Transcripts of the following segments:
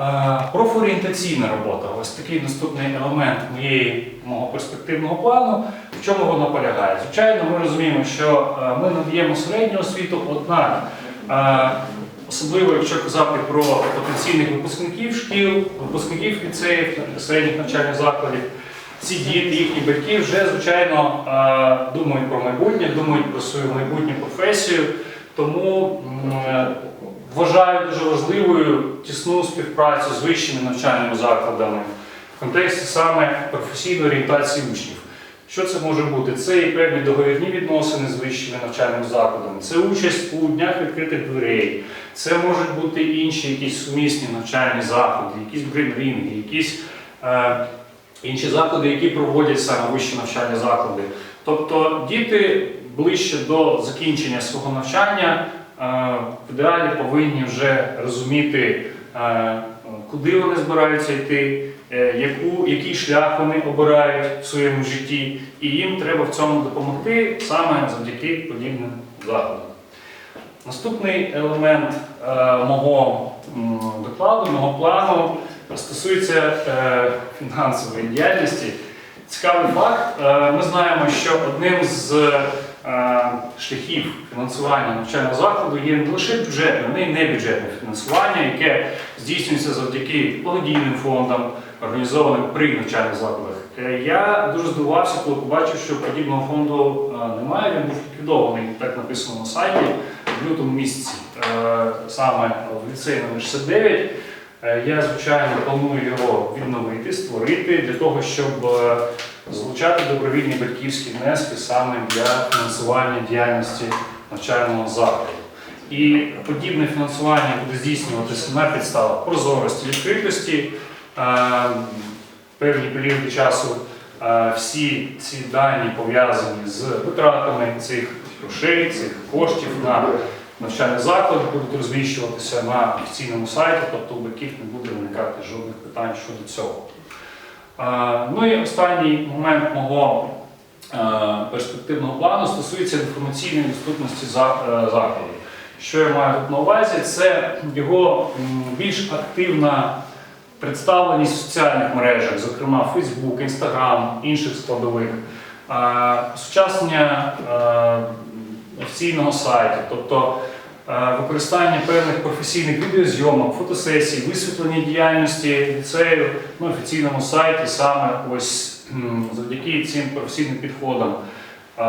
Е, Профорієнтаційна робота ось такий наступний елемент моєї мого перспективного плану. В чому воно полягає? Звичайно, ми розуміємо, що е, ми надаємо середню освіту, однак, е, особливо якщо казати про потенційних випускників шкіл, випускників ліцеїв, середніх навчальних закладів, ці діти, їхні батьки вже звичайно думають про майбутнє, думають про свою майбутню професію. Тому вважаю дуже важливою тісну співпрацю з вищими навчальними закладами в контексті саме професійної орієнтації учнів. Що це може бути? Це і певні договірні відносини з вищими навчальними закладами, це участь у днях відкритих дверей, це можуть бути інші якісь сумісні навчальні заходи, якісь брейнрінги, якісь е, інші заклади, які проводять саме вищі навчальні заклади. Тобто діти ближче до закінчення свого навчання в ідеалі повинні вже розуміти, куди вони збираються йти, е, яку, який шлях вони обирають в своєму житті, і їм треба в цьому допомогти саме завдяки подібним заходам. Наступний елемент е, мого докладу, мого плану стосується е, фінансової діяльності. Цікавий факт. Ми знаємо, що одним з шляхів фінансування навчального закладу є не лише бюджетне, але й небюджетне фінансування, яке здійснюється завдяки благодійним фондам, організованим при навчальних закладах. Е, Я дуже здивувався, коли побачив, що подібного фонду е, немає. Він був ліквідований, так написано на сайті в лютому місяці, е, саме в ліцеї номер 69. Е, Я, звичайно, планую його відновити, створити для того, щоб е, залучати добровільні батьківські внески саме для фінансування діяльності навчального закладу. І подібне фінансування буде здійснюватися на підставах прозорості, відкритості. Е, Певні періоди часу всі ці дані пов'язані з витратами цих грошей, цих коштів на навчальний заклад будуть розміщуватися на офіційному сайті, тобто у батьків не буде виникати жодних питань щодо цього. Ну і останній момент мого е, перспективного плану стосується інформаційної доступності е, закладу. Що я маю тут на увазі? Це його більш активна представленість в соціальних мережах, зокрема Facebook, Instagram, інших складових, сучаснення е, офіційного сайту, тобто е, використання певних професійних відеозйомок, фотосесій, висвітлення діяльності ліцею на офіційному сайті саме ось завдяки цим професійним підходам. Е,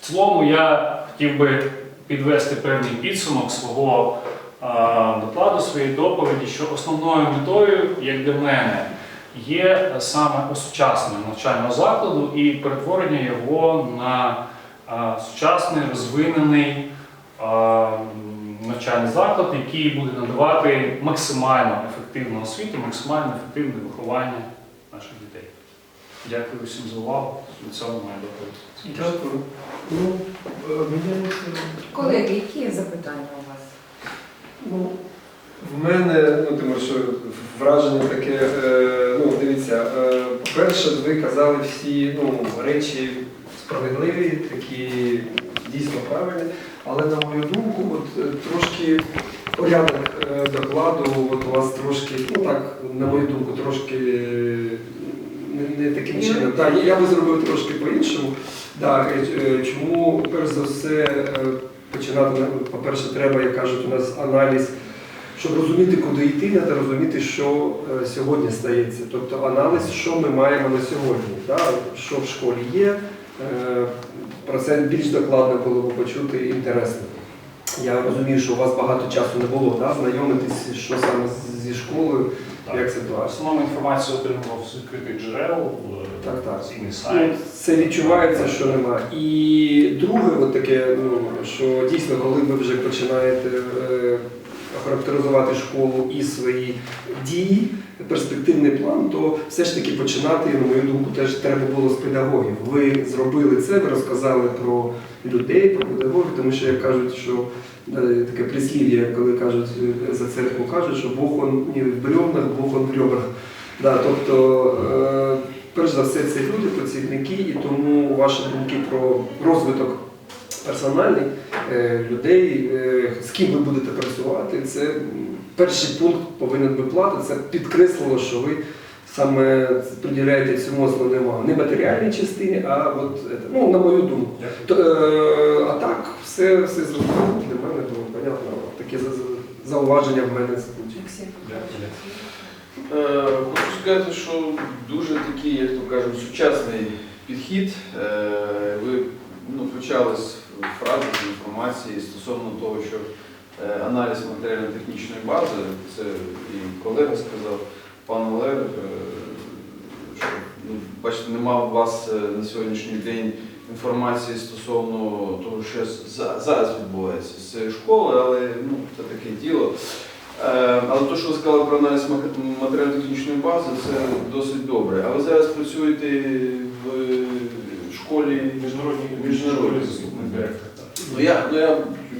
В цілому я хотів би підвести певний підсумок свого е, докладу, своєї доповіді, що основною метою, як для мене, є саме осучаснення навчального закладу і перетворення його на сучасний, розвинений навчальний заклад, який буде надавати максимально ефективну освіту, максимально ефективне виховання наших дітей. Дякую всім за увагу. На цьому моя доповідь. Дякую. Ну, е, мені Колеги, які є запитання у вас? ну, в мене, ну тому що враження таке, е, ну дивіться, е, по-перше, ви казали всі ну, речі справедливі, такі дійсно правильні, але на мою думку, от е, трошки порядок е, докладу, от у вас трошки, ну так, на мою думку, трошки е, не, не таким чином. Так, я- би зробив трошки по-іншому. Так, чому перш за все починати, по-перше, треба, як кажуть, у нас аналіз, щоб розуміти, куди йти, треба розуміти, що сьогодні стається. Тобто аналіз, що ми маємо на сьогодні, да? що в школі є. Е, Про це більш докладно було б почути інтересно. Я розумію, що у вас багато часу не було, да? знайомитись, що саме зі школою, Так. як ситуація. основному інформацію отримував з відкритих джерел, в Так, так. офіційний Ну. Це відчувається, що нема. І друге, от таке, ну, що дійсно, коли ви вже починаєте е, характеризувати школу і свої дії, перспективний план, то все ж таки починати, на мою думку, теж треба було з педагогів. Ви зробили це, ви розказали про людей, про педагогів, тому що як кажуть, що е, таке прислів'я, коли кажуть е, за церкву, кажуть, що Бог он не в бревнах, Бог он в ребрах. Да, тобто, е, перш за все, це люди, працівники, і тому ваші думки про розвиток персональний е, людей, е, з ким ви будете працювати, це перший пункт повинен би плати, це підкреслило, що ви саме приділяєте цьому основне увагу. Не матеріальній частині, а от, ну, на мою думку. То, е, а так, все, все зрозуміло для мене, тому понятно. Таке за- за- зауваження в мене Е, Хочу сказати, що дуже такий, як то кажуть, сучасний підхід. Ви ну, почали з фрази, з інформації стосовно того, що е, аналіз матеріально-технічної бази, це і колега сказав, пан Олег, е, що ну, бачите, нема у вас е, на сьогоднішній день інформації стосовно того, що зараз відбувається з школою, але ну, це таке діло. Е, Але те, що ви сказали про аналіз матеріально-технічної бази, це досить добре. А ви зараз працюєте в школі Міжнародні Міжнародні. міжнародні заступник директора. Ну я, ну, я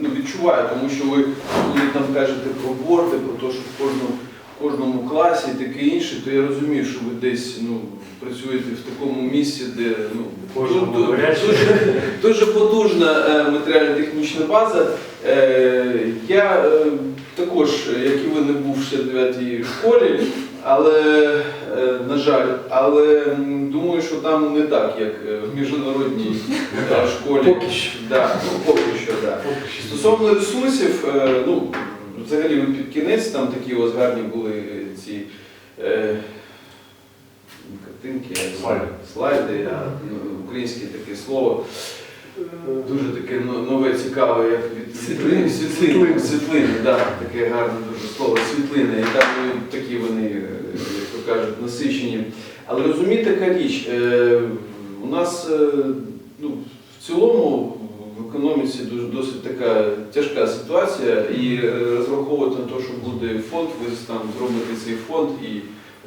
ну, відчуваю, тому що ви коли там кажете про борти, про те, що в кожному, в кожному класі і таке інше, то я розумію, що ви десь ну, працюєте в такому місці, де ну, Кожному ду- ду- говорять. дуже, дуже потужна е, матеріально-технічна база. Е, я е, також, як і ви, не був в 69-й школі, але, е, на жаль, але думаю, що там не так, як е, в міжнародній е, школі. Поки що. Да, ну, поки що, да. Стосовно ресурсів, ну, взагалі під кінець там такі ось гарні були ці е, картинки, Слайди. слайди, а, ну, українське таке слово. Дуже таке нове, цікаве, як від світлини, світлини, світлини, да, таке гарне дуже слово, світлини. І там такі вони, е, як то кажуть, насичені. Але розумієте, така річ, е, у нас е, ну, в цілому в економіці дуже досить така тяжка ситуація, і розраховувати на те, що буде фонд, ви там зробите цей фонд і.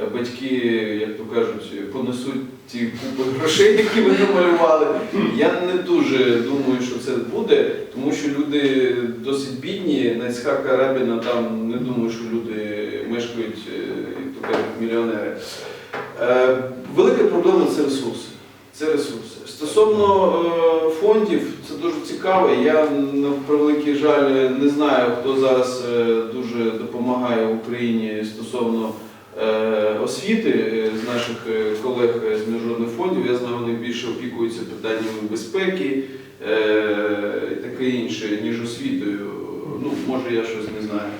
Е, Батьки, як то кажуть, понесуть ті купи грошей, які ви намалювали. Я не дуже думаю, що це буде, тому що люди досить бідні. На Іцхака Рабіна там не думаю, що люди мешкають, е, як то кажуть, мільйонери. Е, Велика проблема це ресурси. Це ресурси. Стосовно е, фондів, це дуже цікаво. Я на превеликий жаль не знаю, хто зараз е, дуже допомагає Україні стосовно освіти е, з наших е, колег е, з міжнародних фондів. Я знаю, вони більше опікуються питаннями безпеки е, і таке інше, ніж освітою. Ну, може, я щось не знаю.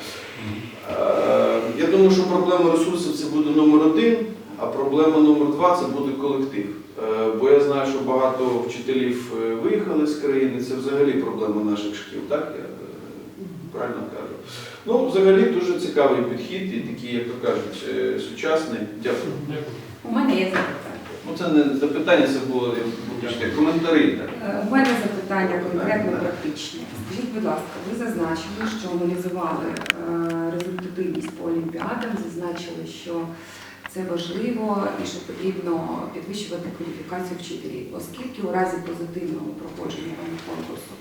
Е, Я думаю, що проблема ресурсів це буде номер один, а проблема номер два це буде колектив. Е, Бо я знаю, що багато вчителів е, виїхали з країни, це взагалі проблема наших шкіл, так? Правильно кажу. Ну, взагалі дуже цікавий підхід і такий, як то кажуть, е, сучасний. Дякую. У мене є запитання. Ну, це не запитання, це було вибачте, коментарі. Так. Е, У мене запитання конкретно практичне. Скажіть, будь ласка, ви зазначили, що аналізували е, результативність по олімпіадам, зазначили, що це важливо і що потрібно підвищувати кваліфікацію вчителів, оскільки у разі позитивного проходження конкурсу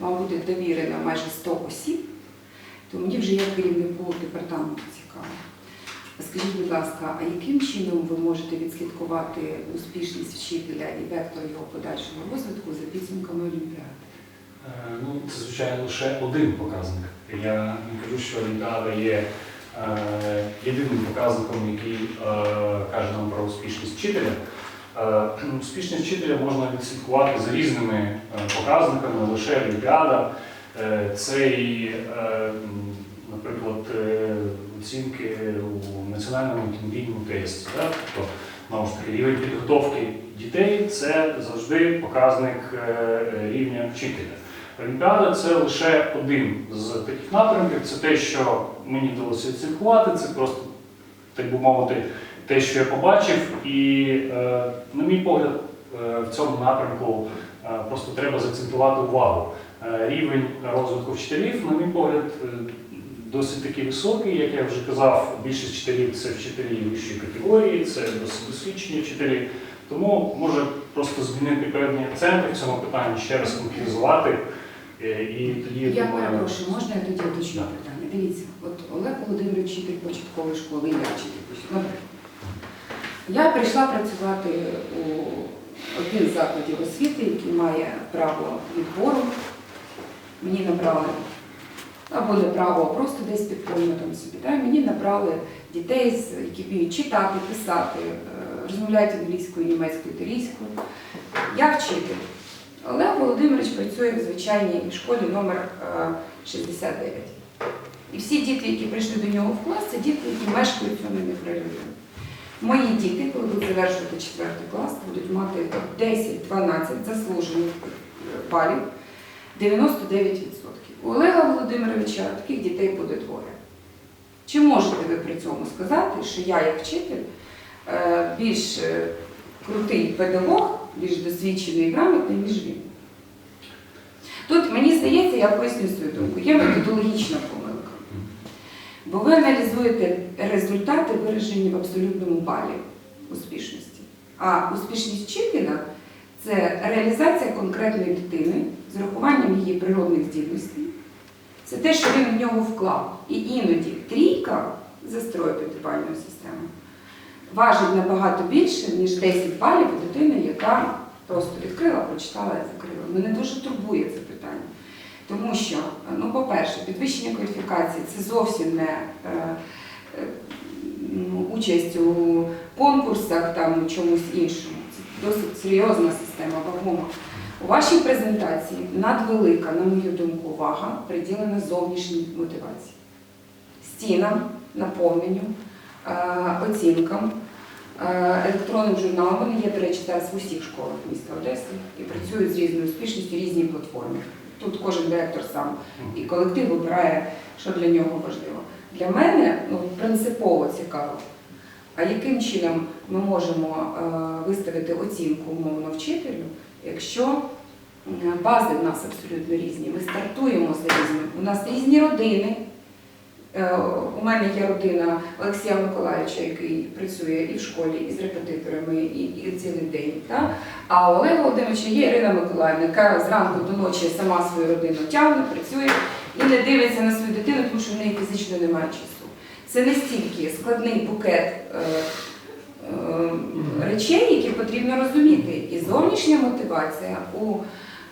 вам буде довірено майже 100 осіб, то мені вже як керівнику департаменту цікаво. Скажіть, будь ласка, а яким чином ви можете відслідкувати успішність вчителя і вектор його подальшого розвитку за підсумками Олімпіади? Е, Ну, це, звичайно, лише один показник. Я не кажу, що Олімпіада є е, єдиним показником, який е, каже нам про успішність вчителя. Успішність вчителя можна відслідкувати за різними показниками, лише Олімпіада. Е, це і, е, наприклад, е, оцінки у національному інтелігентному тесті. Так? Тобто, знову ж таки, рівень підготовки дітей це завжди показник рівня вчителя. Олімпіада це лише один з таких напрямків. Це те, що мені вдалося відслідкувати, це просто, так би мовити, те, що я побачив. І, на мій погляд, в цьому напрямку просто треба заакцентувати увагу. Е, Рівень розвитку вчителів, на мій погляд, е, досить такий високий, як я вже казав, більшість вчителів це вчителі вищої категорії, це досить досвідчені вчителі. Тому може просто змінити певні акценти в цьому питанні, ще раз конкретизувати. Е, І тоді Я перепрошую, можна я тоді уточню питання? Дивіться, от Олег Володимирович вчитель початкової школи, і я вчитель початкової. Я прийшла працювати у один з закладів освіти, який має право відбору. Мені набрали або не право, а просто десь підпольно там собі. Та, мені набрали дітей, які вміють читати, писати, е, розмовляють англійською, німецькою, італійською. Я вчитель. Олег Володимирович працює в звичайній школі номер е, 69. І всі діти, які прийшли до нього в клас, це діти, які мешкають в цьому мікрорайоні. Мої діти, коли будуть завершувати 4 клас, будуть мати 10-12 заслужених е, балів, 99%. У Олега Володимировича таких дітей буде двоє. Чи можете ви при цьому сказати, що я, як вчитель, е, більш е, крутий педагог, більш досвідчений і грамотний, ніж він? Тут мені здається, я поясню свою думку, є методологічна помилка. Бо ви аналізуєте результати, виражені в абсолютному балі успішності. А успішність вчителя це реалізація конкретної дитини з урахуванням її природних здібностей. Це те, що він в нього вклав. І іноді трійка застрою п'ятибальної системи важить набагато більше, ніж 10 балів у дитини, яка просто відкрила, прочитала і закрила. Мене дуже турбує це питання. Тому що, ну, по-перше, підвищення кваліфікації це зовсім не е, е, ну, участь у конкурсах, там, чомусь іншому. Досить серйозна система, вагома. У вашій презентації надвелика, на мою думку, увага приділена зовнішній мотивації. Стінам, наповненню, е, оцінкам, е, електронним журналам. Вони є, до речі, зараз в усіх школах міста Одеси і працюють з різною успішністю різні платформи. Тут кожен директор сам і колектив вибирає, що для нього важливо. Для мене ну, принципово цікаво, а яким чином ми можемо е, виставити оцінку умовно вчителю, якщо бази в нас абсолютно різні. Ми стартуємо з різними. У нас різні родини. Е, У мене є родина Олексія Миколаївича, який працює і в школі, і з репетиторами, і, і цілий день. Так? А у Олега Володимировича є Ірина Миколаївна, яка зранку до ночі сама свою родину тягне, працює і не дивиться на свою дитину, тому що в неї фізично немає часу. Це настільки складний букет е, речей, які потрібно розуміти. І зовнішня мотивація у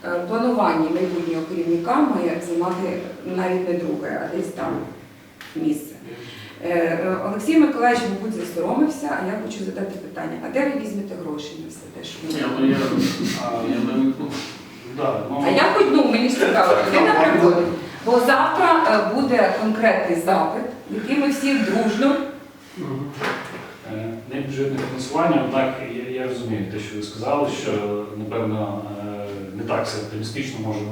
е, плануванні майбутнього керівника має займати навіть не друге, а десь там місце. Е, е, Олексій Миколаївич, мабуть, засоромився, а я хочу задати питання: а де ви візьмете гроші на все те, що ви я, а, я намікнув. Да, А я хоч ну, мені ж цікаво, куди нам приходить? Бо завтра буде конкретний запит, який ми всі дружно. Е, Не бюджетне фінансування, однак я, я розумію те, що ви сказали, що напевно е, не так все оптимістично може бути.